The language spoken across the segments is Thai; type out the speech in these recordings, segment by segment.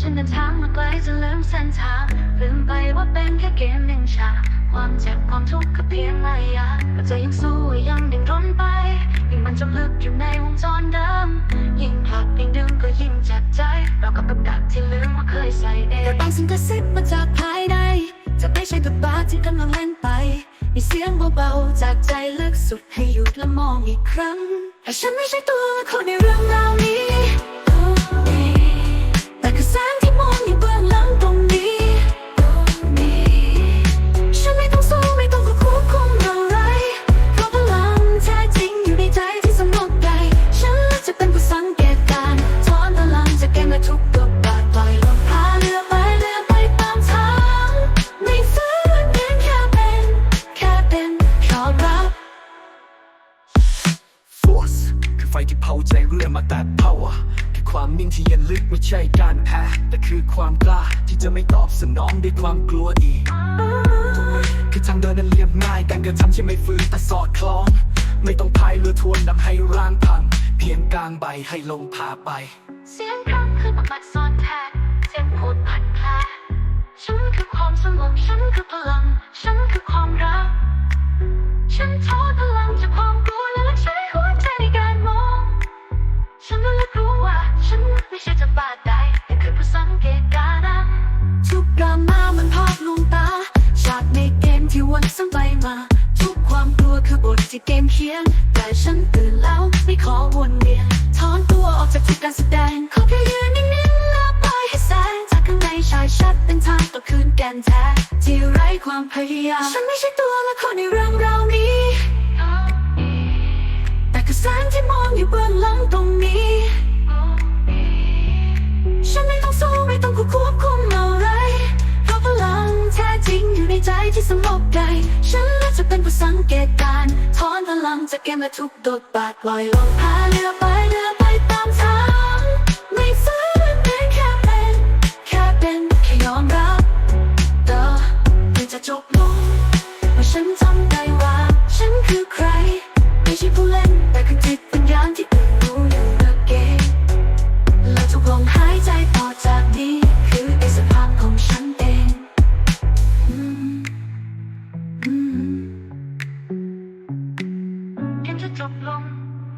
ฉันเดินทางมาไกลจนลืมเส้นทางลืมไปว่าเป็นแค่เกมหนึ่งฉากความเจ็บความทุกข์ก็เพียงระยะแต่ใจยังสู้ยังดิ้นรนไปยิ่งมันจมลึกอยู่ในวงจรเดิมยิ่งผลักยิ่งดึงก็ยิ่งเจ็บใจ เรากับกับดักที่ลืมว่าเคยใส่เองแต่บางสิ่งกระซิบมาจากภายในจะไม่ใช่กับบาที่กำลังเล่นไปมีเสียงเบาๆจากใจลึกสุดให้หยุดและมองอีกครั้งแต่ฉันไม่ใช่ตัวละครในเรื่องราวนี้ Force คือไฟที่เผาใจเรื่อยมาแต่ power คือความนิ่งที่เย็นลึกไม่ใช่การแพ้แต่คือความกล้าที่จะไม่ตอบสนองด้วยความกลัวอีก คือทางเดินนั้นเรียบง่ายการกระทำที่ไม่ฝืนแต่สอดคล้อง ไม่ต้องพายเรือทวนนำให้ร่างพัง เพียงกลางใบให้ลมพาไป เสียงครั้งคือประมัดซ้อนแทนเสียงพูดผัดแผลฉันคือความสงบฉันคือพลัง ฉันไม่ใช่จะบาดใดแต่คือผู้สังเกตการณ์นะทุกดราม่ามันภาพลวงตาฉากในเกมที่วนซ้ำไปมา ทุกความกลัวคือบทที่เกมเขียน แต่ฉันตื่นแล้วไม่ขอวนเวียนถอนตัวออกจากทุกการแสดงขอแค่ยืนนิ่งๆและปล่อยให้แสงจากข้างในชายชัดเป็นทางต่อคืนแกนแท้ที่ไร้ความพยายามฉันไม่ใช่ตัวละครในเรื่องราวนี้แต่คือแสงที่มองอยู่เบื้องหลังตร สังเกตการถอนพลังจากเกมและทุกโดดบาดลอยลมพาเรือไปเรือไปตามทาง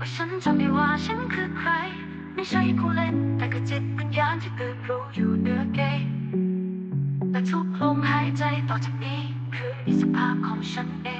ว่าฉันจำได้ว่าฉันคือใคร ไม่ใช่ผู้เล่น แต่คือจิตวิญญาณที่ตื่นรู้อยู่เหนือเกมและทุกลมหายใจต่อจากนี้คืออิสรภาพของฉันเอง